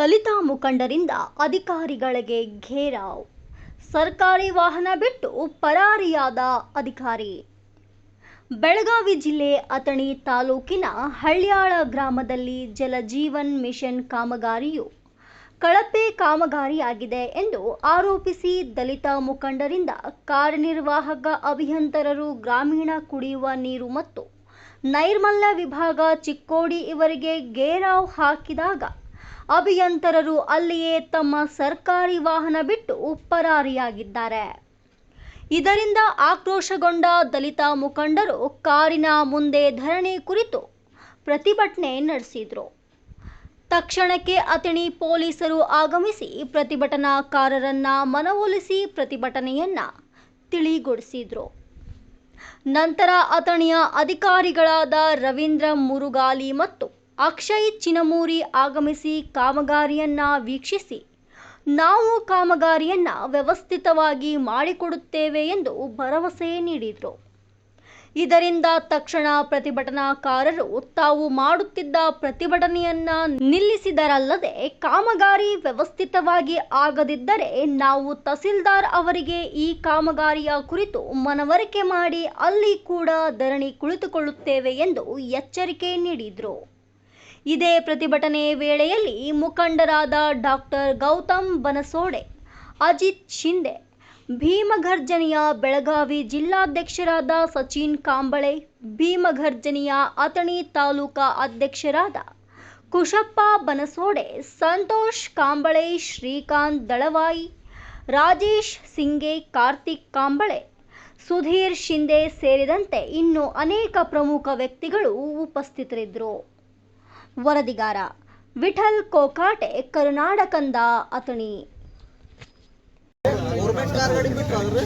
ದಲಿತ ಮುಖಂಡರಿಂದ ಅಧಿಕಾರಿಗಳಿಗೆ ಘೇರಾವ್. ಸರ್ಕಾರಿ ವಾಹನ ಬಿಟ್ಟು ಪರಾರಿಯಾದ ಅಧಿಕಾರಿ. ಬೆಳಗಾವಿ ಜಿಲ್ಲೆ ಅಥಣಿ ತಾಲೂಕಿನ ಹಳ್ಯಾಳ ಗ್ರಾಮದಲ್ಲಿ ಜಲಜೀವನ್ ಮಿಷನ್ ಕಾಮಗಾರಿಯು ಕಳಪೆ ಕಾಮಗಾರಿಯಾಗಿದೆ ಎಂದು ಆರೋಪಿಸಿ ದಲಿತ ಮುಖಂಡರಿಂದ ಕಾರ್ಯನಿರ್ವಾಹಕ ಅಭಿಯಂತರರು ಗ್ರಾಮೀಣ ಕುಡಿಯುವ ನೀರು ಮತ್ತು ನೈರ್ಮಲ್ಯ ವಿಭಾಗ ಚಿಕ್ಕೋಡಿ ಇವರಿಗೆ ಗೇರಾವ್ ಹಾಕಿದಾಗ ಅಭಿಯಂತರರು ಅಲ್ಲಿಯೇ ತಮ್ಮ ಸರ್ಕಾರಿ ವಾಹನ ಬಿಟ್ಟು ಪರಾರಿಯಾಗಿದ್ದಾರೆ ಇದರಿಂದ ಆಕ್ರೋಶಗೊಂಡ ದಲಿತ ಮುಖಂಡರು ಕಾರಿನ ಮುಂದೆ ಧರಣಿ ಕುರಿತು ಪ್ರತಿಭಟನೆ ನಡೆಸಿದರು. ತಕ್ಷಣಕ್ಕೆ ಅಥಣಿ ಪೊಲೀಸರು ಆಗಮಿಸಿ ಪ್ರತಿಭಟನಾಕಾರರನ್ನ ಮನವೊಲಿಸಿ ಪ್ರತಿಭಟನೆಯನ್ನ ತಿಳಿಗೊಳಿಸಿದ್ರು. ನಂತರ ಅಥಣಿಯ ಅಧಿಕಾರಿಗಳಾದ ರವೀಂದ್ರ ಮುರುಗಾಲಿ ಮತ್ತು ಅಕ್ಷಯ್ ಚಿನಮೂರಿ ಆಗಮಿಸಿ ಕಾಮಗಾರಿಯನ್ನ ವೀಕ್ಷಿಸಿ. ನಾವು ಕಾಮಗಾರಿಯನ್ನ ವ್ಯವಸ್ಥಿತವಾಗಿ ಮಾಡಿಕೊಡುತ್ತೇವೆ ಎಂದು ಭರವಸೆ ನೀಡಿದರು. ಇದರಿಂದ ತಕ್ಷಣ ಪ್ರತಿಭಟನಾಕಾರರು ತಾವು ಮಾಡುತ್ತಿದ್ದ ಪ್ರತಿಭಟನೆಯನ್ನ ನಿಲ್ಲಿಸಿದರಲ್ಲದೆ ಕಾಮಗಾರಿ ವ್ಯವಸ್ಥಿತವಾಗಿ ಆಗದಿದ್ದರೆ ನಾವು ತಹಸೀಲ್ದಾರ್ ಅವರಿಗೆ ಈ ಕಾಮಗಾರಿಯ ಕುರಿತು ಮನವರಿಕೆ ಮಾಡಿ ಅಲ್ಲಿ ಕೂಡ ಧರಣಿ ಕುಳಿತುಕೊಳ್ಳುತ್ತೇವೆ ಎಂದು ಎಚ್ಚರಿಕೆ ನೀಡಿದರು. ಇದೇ ಪ್ರತಿಭಟನೆ ವೇಳೆಯಲ್ಲಿ ಮುಖಂಡರಾದ ಡಾಕ್ಟರ್ ಗೌತಮ್ ಬನಸೋಡೆ, ಅಜಿತ್ ಶಿಂದೆ ಭೀಮಘರ್ಜನೆಯ ಬೆಳಗಾವಿ ಜಿಲ್ಲಾಧ್ಯಕ್ಷರಾದ ಸಚಿನ್ ಕಾಂಬಳೆ, ಭೀಮಘರ್ಜನೆಯ ಅಥಣಿ ತಾಲೂಕಾ ಅಧ್ಯಕ್ಷರಾದ ಕುಶಪ್ಪ ಬನಸೋಡೆ, ಸಂತೋಷ್ ಕಾಂಬಳೆ, ಶ್ರೀಕಾಂತ್ ದಳವಾಯಿ, ರಾಜೇಶ್ ಸಿಂಗೆ, ಕಾರ್ತಿಕ್ ಕಾಂಬಳೆ, ಸುಧೀರ್ ಶಿಂದೆ ಸೇರಿದಂತೆ ಇನ್ನು ಅನೇಕ ಪ್ರಮುಖ ವ್ಯಕ್ತಿಗಳು ಉಪಸ್ಥಿತರಿದ್ದರು. ವರದಿಗಾರ ವಿಠಲ್ ಕೋಕಾಟೆ ಕರುನಾಡಕಂದ ಅಥಣಿ. ಅತಣಿ ಕಾರ್ ಗಾಡಿ ಬಿಟ್ರು ಅದ್ರ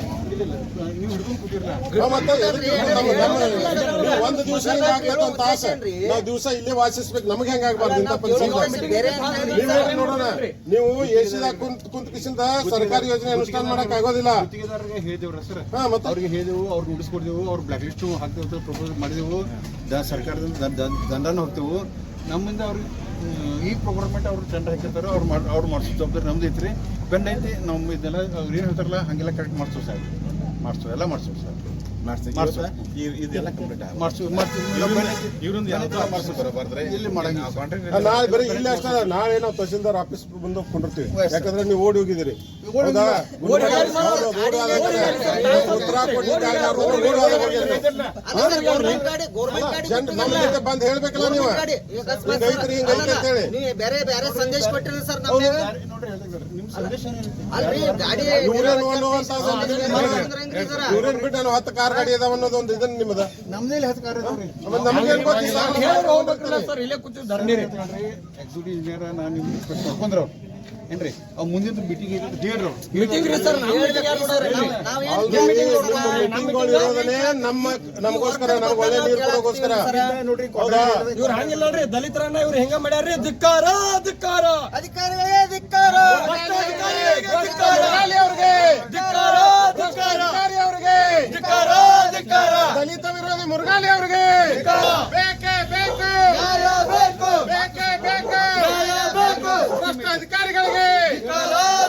ನಾವ್ ಮತ್ತೆ ಎದಕ್ಕೆ ನಮ್ಮ- ನಮ್ಮ- ನೀವು ಒಂದು ದಿವಸ ಅಂತ ಆಸೆ. ನಾವು ದಿವಸ ಇಲ್ಲೇ ವಾಸಿಸ್ಬೇಕು. ನಮ್ಗೆ ಹೆಂಗಾಗಬಾರ್ದು ನೀವ್ ನೋಡೋಣ. ನೀವು ಎಸಿದಾಗ ಕುಂತ ಕುಂತ ಕಿಸಿಂದ ಸರ್ಕಾರಿ ಯೋಜನೆ ಅನುಷ್ಠಾನ ಮಾಡಕ್ ಆಗೋದಿಲ್ಲ. ಹೇಳಿದೇವ್ರ ಸರ್ ಮತ್ತೆ? ಅವ್ರಿಗೆ ಹೇಳಿದೆವು ಅವ್ರು ನೋಟಿಸ್ ಕೊಡಿದೆವು ಅವ್ರು ಬ್ಲಾಕ್ ಲಿಸ್ಟ್ ಹಾಕ್ತೇವೆ ಪ್ರಪೋಸ್ ಮಾಡಿದೆವು ಸರ್ಕಾರದಿಂದ ದಂಡ ದಂಡನ ಹೋಗ್ತೇವು ನಮ್ಮಿಂದ ಅವ್ರಿಗೆ ಈ ಪ್ರೋಗ್ರಾಮೆಂಟ್ ಅವ್ರು ಟೆಂಡರ್ ಹಾಕಿರ್ತಾರೆ ಅವ್ರು ಮಾಡಿ, ಅವ್ರು ಮಾಡಿಸೋ ಜವಾಬ್ದಾರಿ ನಮ್ದು ಐತ್ರಿ. ಬೆಂಡ್ ಐತಿ ನಮ್ಮ ಇದೆಲ್ಲ, ಅವ್ರು ಏನು ಹೇಳ್ತಾರಲ್ಲ, ಹಾಗೆಲ್ಲ ಕರೆಕ್ಟ್ ಮಾಡ್ಸೋ ಸರ್ ಮಾಡಿಸ್ತೇವೆ ಎಲ್ಲ ಮಾಡಿಸ್ತೇವೆ ಸರ್ ಇದೆಲ್ಲ ಕಂಪ್ಲೀಟ್ ನಾಳೆ ಬರೀ ಇಲ್ಲೇ ಅಷ್ಟೇ ಅಲ್ಲ, ನಾಳೆ ನಾವು ತಹಸೀಲ್ದಾರ್ ಆಫೀಸ್ ಬಂದು ಕೊಂಡಿರ್ತೀವಿ ಯಾಕಂದ್ರೆ ನೀವು ಓಡಿ ಹೋಗಿದ್ದೀರಿ ಬಂದ್ ಹೇಳ್ಬೇಕಲ್ಲ ನೀವು ರೈತರು ಅಂತ ಹೇಳಿ. ಬೇರೆ ಬೇರೆ ಸಂದೇಶ ಕೊಟ್ಟಿರಿ ಸರ್? ಅಲ್ರಿ ಗಾಡಿ ಬಿಟ್ಟು ನಾನು ಹತ್ತು ಕಾರ್ ಗಾಡಿ ಇದಾವ ಅನ್ನೋದು ಒಂದು ಇದನ್ನ ನಿಮ್ಮದ ನಮ್ದೇಲಿ ಹತ್ತು ಗೊತ್ತಿಲ್ಲ? ಎಕ್ಸಿಕ್ಯೂಟಿವ್ ಇಂಜಿನಿಯರ್ ನಾನು ನಿಮ್ಗೆ ಕರ್ಕೊಂಡ್ರ ಅವ್ರು ಏನ್ರಿ? ಅವ್ ಮುಂದಿನ ಮೀಟಿಂಗ್ ಹೇಳ್ರಿ ಅವ್ರು. ಆಲ್ರೆಡಿ ಮೀಟಿಂಗ್ಗಳು ಇರೋದನ್ನೇ ನಮ್ಮ ನಮಗೋಸ್ಕರ ನಮ್ಗೆ ಒಳ್ಳೆ ನೀರು ಕೊಡೋಗೋಸ್ಕರ. ನೋಡ್ರಿ ಇವ್ರು ಹಂಗಿಲ್ಲ ನೋಡ್ರಿ ದಲಿತರನ್ನ ಇವ್ರು ಹೆಂಗ ಮಾಡ್ಯಾರ್ರಿ? ಧಿಕ್ಕಾರ ಧಿಕ್ಕಾರ. ಅಧಿಕಾರಿಗಳೇ ಧಿಕ್ಕಾರ. ಮುರಳಿ ಅವ್ರಿಗೆ ಧಿಕ್ಕಾರ ಧಿಕ್ಕಾರ ಮುರಳಿ ಅವ್ರಿಗೆ ಧಿಕ್ಕಾರ ಧಿಕ್ಕಾರ ದಲಿತ ವಿರೋಧಿ ಮುರುಗಾಲಿ ಅವ್ರಿಗೆ ಬೇಕೇ ಬೇಕು ಬೇಕು ಬೇಕೇ ಬೇಕು ಬೇಕು ಭ್ರಷ್ಟ ಅಧಿಕಾರಿಗಳಿಗೆ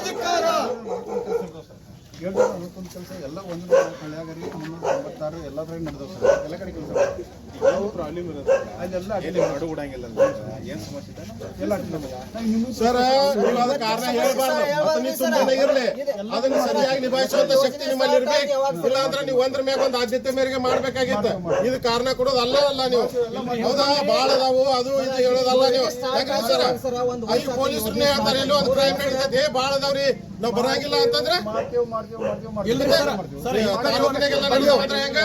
ಧಿಕ್ಕಾರ ಒಂದು ಕೆಲಸ ಎಲ್ಲ ಒಂದು ಹಳ್ಯಾಗರಿ ಮುನ್ನೂರ ತೊಂಬತ್ತಾರು ಎಲ್ಲದ್ರಾಗ ನಡೆದವು ಸರ್. ಎಲ್ಲ ಕಡೆ ಕೆಲಸ ಸರ್ ನೀವು ಅದ ಕಾರಣ ಹೇಳ್ಬಾರ್ದು. ಮತ್ತೆ ಇರಲಿ. ಅದನ್ನ ಸರಿಯಾಗಿ ನಿಭಾಯಿಸುವಂತ ಶಕ್ತಿ ನಿಮ್ಮಲ್ಲಿ ಇರ್ಬೇಕು. ಇಲ್ಲ ಅಂದ್ರೆ ನೀವು ಒಂದ್ರ ಮ್ಯಾಗ ಒಂದು ಆದ್ಯತೆ ಮೇರೆಗೆ ಮಾಡ್ಬೇಕಾಗಿತ್ತು. ಇದು ಕಾರಣ ಕೊಡೋದು ಅಲ್ಲೇ ಅಲ್ಲ ನೀವು. ಹೌದಾ? ಬಾಳ ಅದಾವು ಅದು ಇದು ಹೇಳೋದಲ್ಲ ನೀವು. ಯಾಕಂದ್ರೆ ಸರ್ ಅಲ್ಲಿ ಪೊಲೀಸರನ್ನೇ ಹೇಳ್ತಾರೆ ಎಲ್ಲೋ ಒಂದು ಕ್ರೈಮ್ ನಡೀತದೆ ಏ ಬಾಳ ಅದಾವ್ರಿ. ನಾವ್ ಬರಂಗಿಲ್ಲ ಅಂತಂದ್ರೆ? ಮಾಡ್ತೇವೆ ತಾಲೂಕಿನಾಗೆಲ್ಲ ನಡೆಯೋದು ಅಂದ್ರೆ ಹೆಂಗ?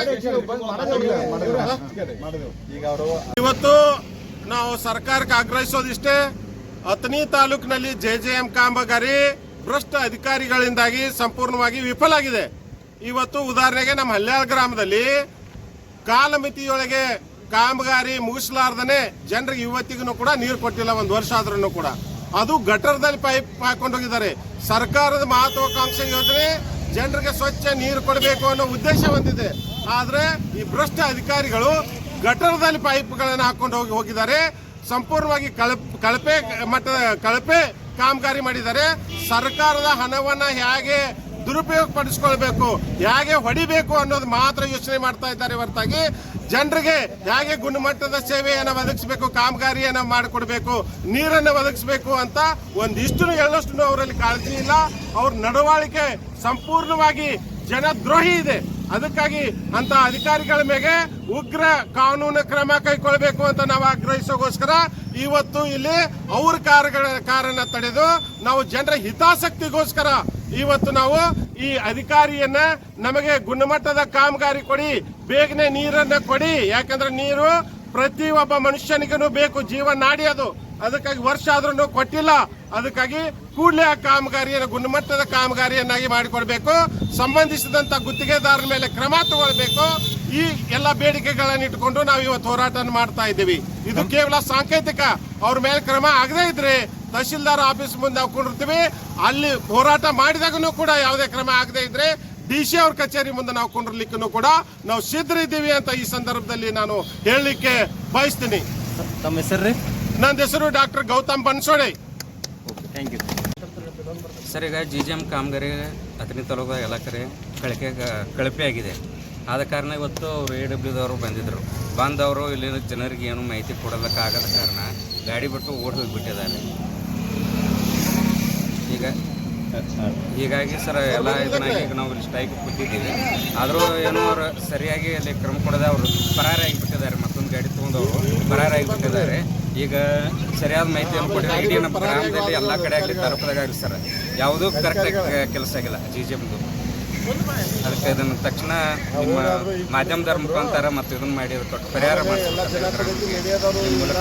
ಇವತ್ತು ನಾವು ಸರ್ಕಾರಕ್ಕೆ ಆಗ್ರಹಿಸೋದಿಷ್ಟೇ, ಅಥಣಿ ತಾಲೂಕಿನಲ್ಲಿ ಜೆ ಜೆ ಎಂ ಕಾಮಗಾರಿ ಭ್ರಷ್ಟ ಅಧಿಕಾರಿಗಳಿಂದಾಗಿ ಸಂಪೂರ್ಣವಾಗಿ ವಿಫಲ ಆಗಿದೆ. ಇವತ್ತು ಉದಾಹರಣೆಗೆ ನಮ್ಮ ಹಲ್ಯಾಳ ಗ್ರಾಮದಲ್ಲಿ ಕಾಲಮಿತಿಯೊಳಗೆ ಕಾಮಗಾರಿ ಮುಗಿಸಲಾರ್ದನೆ ಜನರಿಗೆ ಇವತ್ತಿಗೂ ಕೂಡ ನೀರು ಕೊಟ್ಟಿಲ್ಲ, ಒಂದು ವರ್ಷ ಆದ್ರೂ ಕೂಡ. ಅದು ಗಟರ್ದಲ್ಲಿ ಪೈಪ್ ಹಾಕೊಂಡು ಹೋಗಿದ್ದಾರೆ. ಸರ್ಕಾರದ ಮಹತ್ವಾಕಾಂಕ್ಷೆ ಯೋಜನೆ ಜನರಿಗೆ ಸ್ವಚ್ಛ ನೀರು ಕೊಡಬೇಕು ಅನ್ನೋ ಉದ್ದೇಶ ಹೊಂದಿದೆ. ಆದರೆ ಈ ಭ್ರಷ್ಟ ಅಧಿಕಾರಿಗಳು ಗಟರದಲ್ಲಿ ಪೈಪ್ಗಳನ್ನು ಹಾಕೊಂಡು ಹೋಗಿ ಹೋಗಿದ್ದಾರೆ. ಸಂಪೂರ್ಣವಾಗಿ ಕಳಪ್ ಮಟ್ಟದ, ಕಳಪೆ ಕಾಮಗಾರಿ ಮಾಡಿದ್ದಾರೆ. ಸರ್ಕಾರದ ಹಣವನ್ನು ಹೇಗೆ ದುರುಪಯೋಗ ಪಡಿಸ್ಕೊಳ್ಬೇಕು ಹೇಗೆ ಹೊಡಿಬೇಕು ಅನ್ನೋದು ಮಾತ್ರ ಯೋಚನೆ ಮಾಡ್ತಾ ಇದ್ದಾರೆ ಹೊರತಾಗಿ. ಜನರಿಗೆ ಹೇಗೆ ಗುಣಮಟ್ಟದ ಸೇವೆಯನ್ನು ಒದಗಿಸಬೇಕು, ಕಾಮಗಾರಿಯನ್ನು ಮಾಡಿಕೊಡ್ಬೇಕು, ನೀರನ್ನು ಒದಗಿಸಬೇಕು ಅಂತ ಒಂದಿಷ್ಟು ಎಳ್ಳಷ್ಟು ಅವರಲ್ಲಿ ಕಾಳಜಿ ಇಲ್ಲ. ಅವ್ರ ನಡವಳಿಕೆ ಸಂಪೂರ್ಣವಾಗಿ ಜನದ್ರೋಹಿ ಇದೆ. ಅದಕ್ಕಾಗಿ ಅಂತ ಅಧಿಕಾರಿಗಳ ಮೇಲೆ ಉಗ್ರ ಕಾನೂನು ಕ್ರಮ ಕೈಗೊಳ್ಳಬೇಕು ಅಂತ ನಾವು ಆಗ್ರಹಿಸೋಗೋಸ್ಕರ ಇವತ್ತು ಇಲ್ಲಿ ಅವ್ರ ಕಾರುಗಳ ಕಾರನ್ನ ತಡೆದು ನಾವು ಜನರ ಹಿತಾಸಕ್ತಿಗೋಸ್ಕರ ಇವತ್ತು ನಾವು ಈ ಅಧಿಕಾರಿಯನ್ನ ನಮಗೆ ಗುಣಮಟ್ಟದ ಕಾಮಗಾರಿ ಕೊಡಿ, ಬೇಗನೆ ನೀರನ್ನ ಕೊಡಿ. ಯಾಕಂದ್ರೆ ನೀರು ಪ್ರತಿ ಒಬ್ಬ ಮನುಷ್ಯನಿಗೂ ಬೇಕು ಜೀವ ನಾಡಿ ಅದು. ಅದಕ್ಕಾಗಿ ವರ್ಷ ಆದ್ರೂ ಕೊಟ್ಟಿಲ್ಲ. ಅದಕ್ಕಾಗಿ ಕೂಡಲೇ ಆ ಕಾಮಗಾರಿಯನ್ನು ಗುಣಮಟ್ಟದ ಕಾಮಗಾರಿಯನ್ನಾಗಿ ಮಾಡಿಕೊಡಬೇಕು. ಸಂಬಂಧಿಸಿದಂಥ ಗುತ್ತಿಗೆದಾರರ ಮೇಲೆ ಕ್ರಮ ತಗೊಳ್ಬೇಕು. ಈ ಎಲ್ಲ ಬೇಡಿಕೆಗಳನ್ನು ಇಟ್ಕೊಂಡು ನಾವು ಇವತ್ತು ಹೋರಾಟ ಮಾಡ್ತಾ ಇದ್ದೀವಿ. ಇದು ಕೇವಲ ಸಾಂಕೇತಿಕ. ಅವ್ರ ಮೇಲೆ ಕ್ರಮ ಆಗದೇ ಇದ್ರೆ ತಹಶೀಲ್ದಾರ್ ಆಫೀಸ್ ಮುಂದೆ ನಾವು ಕೊಂಡಿರ್ತೀವಿ. ಅಲ್ಲಿ ಹೋರಾಟ ಮಾಡಿದಾಗೂ ಕೂಡ ಯಾವುದೇ ಕ್ರಮ ಆಗದೇ ಇದ್ರೆ ಡಿ ಸಿ ಅವ್ರ ಕಚೇರಿ ಮುಂದೆ ನಾವು ಕುಂಡಿರ್ಲಿಕ್ಕೂ ಕೂಡ ನಾವು ಸಿದ್ಧರಿದ್ದೀವಿ ಅಂತ ಈ ಸಂದರ್ಭದಲ್ಲಿ ನಾನು ಹೇಳಲಿಕ್ಕೆ ಬಯಸ್ತೀನಿ. ತಮ್ಮ ಹೆಸರು ಹೆಸರು doctor Gautam Bansode. Thank you sir ಈಗ ಜಿ ಜಿ ಎಂ ಕಾಮಗಾರಿ ಅತನಿ ತಾಲೂಕು ಎಲ್ಲ ಕಡೆ ಕಳಕೆ ಕಳಪೆ ಆಗಿದೆ. ಆದ ಕಾರಣ ಇವತ್ತು ಅವರು ಎ ಡಬ್ಲ್ಯೂದವರು ಬಂದಿದ್ದರು ಬಂದವರು ಇಲ್ಲಿನ ಜನರಿಗೆ ಏನು ಮಾಹಿತಿ ಕೊಡೋದಕ್ಕಾಗದ ಕಾರಣ ಗಾಡಿ ಬಿಟ್ಟು ಓಡಿ ಹೋಗಿಬಿಟ್ಟಿದ್ದಾರೆ. ಈಗ, ಹೀಗಾಗಿ ಸರ್ ಎಲ್ಲ ಇದನ್ನಾಗಿ ಈಗ ನಾವು ಇಲ್ಲಿ ಸ್ಟ್ರೈಕ್ ಕೂತಿದ್ದೀವಿ ಆದರೂ ಏನೋ ಅವರು ಸರಿಯಾಗಿ ಅಲ್ಲಿ ಕ್ರಮ ಕೊಡದೆ ಅವರು ಪರಾರಾಗಿಬಿಟ್ಟಿದ್ದಾರೆ. ಮತ್ತೊಂದು ಗಾಡಿ ತೊಗೊಂಡವರು ಪರಾರಾಗಿಬಿಟ್ಟಿದ್ದಾರೆ. ಈಗ ಸರಿಯಾದ ಮಾಹಿತಿಯನ್ನು ಕೊಟ್ಟಿಲ್ಲ ಇಡೀ ನಮ್ಮ ಗ್ರಾಮದಲ್ಲಿ ಎಲ್ಲ ಕಡೆ ಆಗಲಿ, ತಾಲೂಕದಾಗ ಆಗಲಿ ಸರ್. ಯಾವುದೂ ಕರೆಕ್ಟಾಗಿ ಕೆಲಸ ಆಗಿಲ್ಲ ಜಿ ಜಿ ಎಮ್ದು ಅದಕ್ಕೆ ಇದನ್ನು ತಕ್ಷಣ ನಿಮ್ಮ ಮಾಧ್ಯಮದವ್ರ ಮುಖಾಂತರ ಮತ್ತು ಇದನ್ನು ಮಾಡಿ ಕೊಟ್ಟು ಪರಿಹಾರ ಮಾಡ್ತಾರೆ ಮೂಲಕ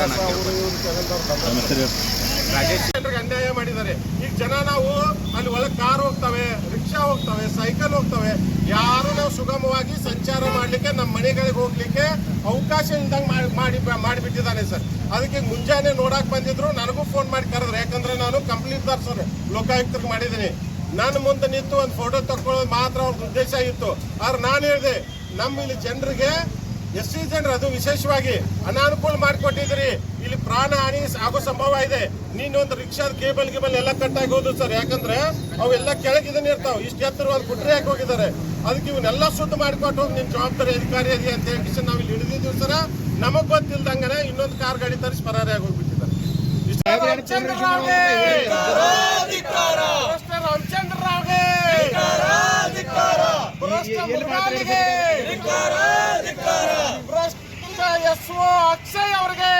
ಜನರಿಗೆ ಅನ್ಯಾಯ ಮಾಡಿದ್ದಾರೆ. ಈಗ ಜನ ನಾವು ಅಲ್ಲಿ ಒಳಗೆ ಕಾರ್ ಹೋಗ್ತವೆ, ರಿಕ್ಷಾ ಹೋಗ್ತವೆ, ಸೈಕಲ್ ಹೋಗ್ತವೆ. ಯಾರು ನಾವು ಸುಗಮವಾಗಿ ಸಂಚಾರ ಮಾಡಲಿಕ್ಕೆ ನಮ್ಮ ಮನೆಗಳಿಗೆ ಹೋಗ್ಲಿಕ್ಕೆ ಅವಕಾಶ ಇಲ್ದಂಗೆ ಮಾಡಿ ಮಾಡಿ ಮಾಡಿಬಿಟ್ಟಿದ್ದಾನೆ ಸರ್. ಅದಕ್ಕೆ ಮುಂಜಾನೆ ನೋಡಕ್ ಬಂದಿದ್ರು, ನನಗೂ ಫೋನ್ ಮಾಡಿ ಕರೆದ್ರೆ. ಯಾಕಂದ್ರೆ ನಾನು ಕಂಪ್ಲೀಟ್ದಾರ್ ಸರ್ ಲೋಕಾಯುಕ್ತಕ್ಕೆ ಮಾಡಿದ್ದೀನಿ. ನನ್ನ ಮುಂದೆ ನಿಂತು ಒಂದು ಫೋಟೋ ತಕ್ಕೊಳ್ಳೋದು ಮಾತ್ರ ಅವ್ರ ಉದ್ದೇಶ ಇತ್ತು. ಆದ್ರೆ ನಾನು ಹೇಳಿದೆ ನಮ್ಮ ಇಲ್ಲಿ ಜನರಿಗೆ ಎಸ್ ಸಿ ಜನರು ಅದು ವಿಶೇಷವಾಗಿ ಅನಾನುಕೂಲ ಮಾಡಿಕೊಟ್ಟಿದ್ರಿ ಇಲ್ಲಿ ಪ್ರಾಣ ಹಾನಿ ಆಗೋ ಸಂಭವ ಇದೆ. ನೀನೊಂದು ರಿಕ್ಷಾದ ಕೇಬಲ್ ಗೇಬಲ್ ಎಲ್ಲ ಕಟ್ ಆಗೋದು ಸರ್. ಯಾಕಂದ್ರೆ ಅವೆಲ್ಲ ಕೆಳಗಿದನ್ ಇರ್ತಾವ ಇಷ್ಟು ಎತ್ತರ ಒಂದು ಕುಟ್ರೆ ಹಾಕಿ ಹೋಗಿದ್ದಾರೆ. ಅದಕ್ಕೆ ಇವನ್ನೆಲ್ಲ ಶುದ್ಧ ಮಾಡಿಕೊಟ್ಟು ನಿಮ್ ನಿನ್ ಜವಾಬ್ದಾರಿ ಅಧಿಕಾರಿ ಇದೆ ಅಂತ ಹೇಳಿ ನಾವು ಇಲ್ಲಿ ಹಿಡಿದಿದ್ದೀವಿ ಸರ್. ನಮಗ್ ಗೊತ್ತಿಲ್ದಂಗನೆ ಇನ್ನೊಂದು ಕಾರ್ ಗಾಡಿ ತರಿಸಿ ಪರಾರಿ ಆಗೋಗ್ಬಿಟ್ಟಿದ್ದಾರೆ ಹೋಗ್ಬಿಟ್ಟಿದ್ದಾರೆ. ಇಷ್ಟೇ ರಾಮಚಂದ್ರ ರಾವ್ಗೆ ಎಸ್ಒ ಅಕ್ಷಯ್ ಅವರಿಗೆ.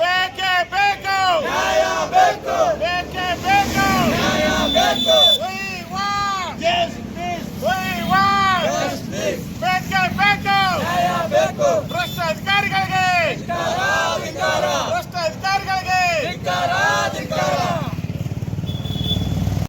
ಬೇಕೇ ಬೇಕು. ಬೇಕೇ ಬೇಕು.